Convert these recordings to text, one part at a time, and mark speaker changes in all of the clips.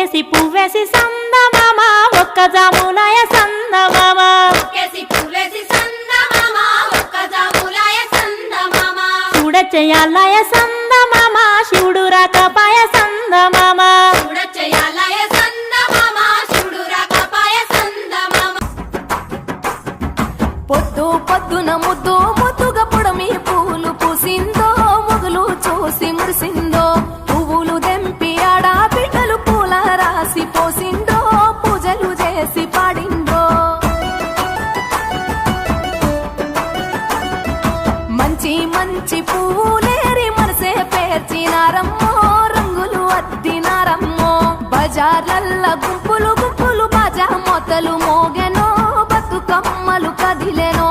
Speaker 1: ఒక్కేసి పువ్వేసి సందమామా ఒక్క జామునాయ సందమామా.
Speaker 2: సందమామ చూడచ్చయాలయ సందమామా
Speaker 1: శివుడు రాకపాయ సందమామా.
Speaker 3: పొద్దు పొద్దున ముద్దు బజార్లల్ల గుంపులు గుంపులు బజా మొతలు మోగెనో బతుకమ్మలు కదిలెనో.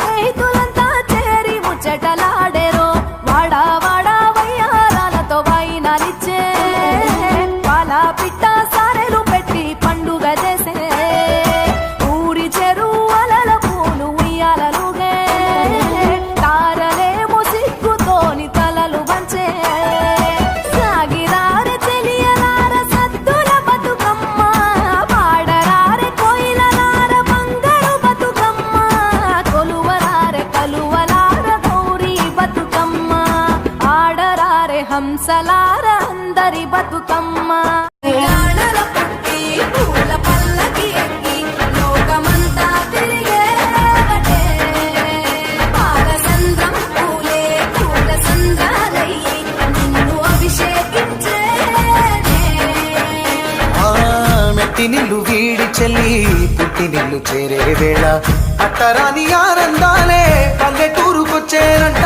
Speaker 3: hate చెల్లి
Speaker 4: చెల్లి పుట్టినిల్లు చేరే వేళ. అట్టరాని ఆనందాలే పల్లెటూరుకొచ్చేరంట.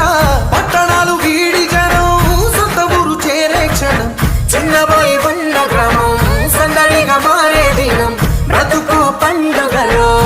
Speaker 4: పట్టణాలు వీడి జనం సొంత ఊరు చేరే క్షణం. చిన్నబాయి బండ గ్రామం సందడిగా మారే దినం. బ్రతుకు పండుగలో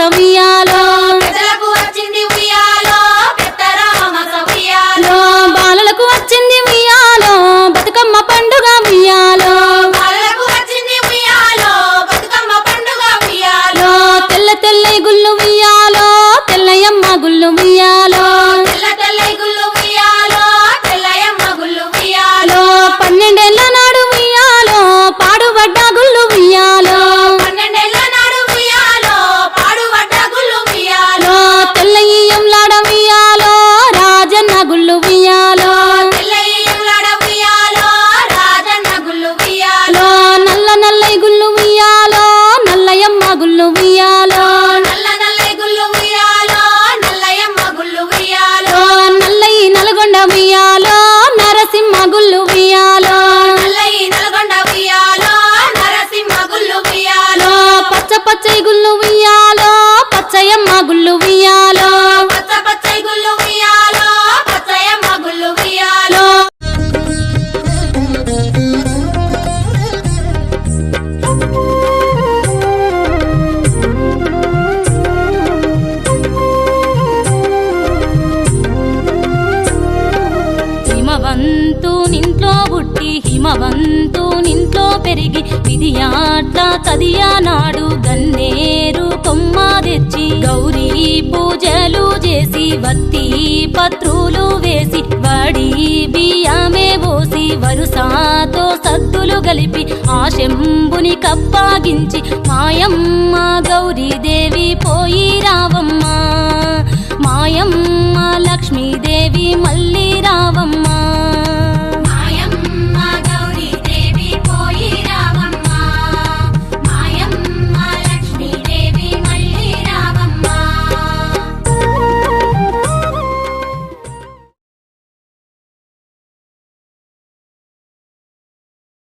Speaker 1: సమయాలు বাচ্চা এগুলো పుట్టి
Speaker 5: హిమవంతు నింట్లో పెరిగి విధియాట కదియా నాడు గన్నేరు కొమ్మ తెచ్చి గౌరీ పూజలు చేసి వత్తి పత్రులు వేసి వడి బియ్యమే పోసి వరుసాతో సద్దులు కలిపి ఆ శంభుని కప్పాగించి మాయమ్మ గౌరీదేవి పోయి రావమ్మ. మాయమ్మ లక్ష్మీదేవి మళ్ళీ రావమ్మ.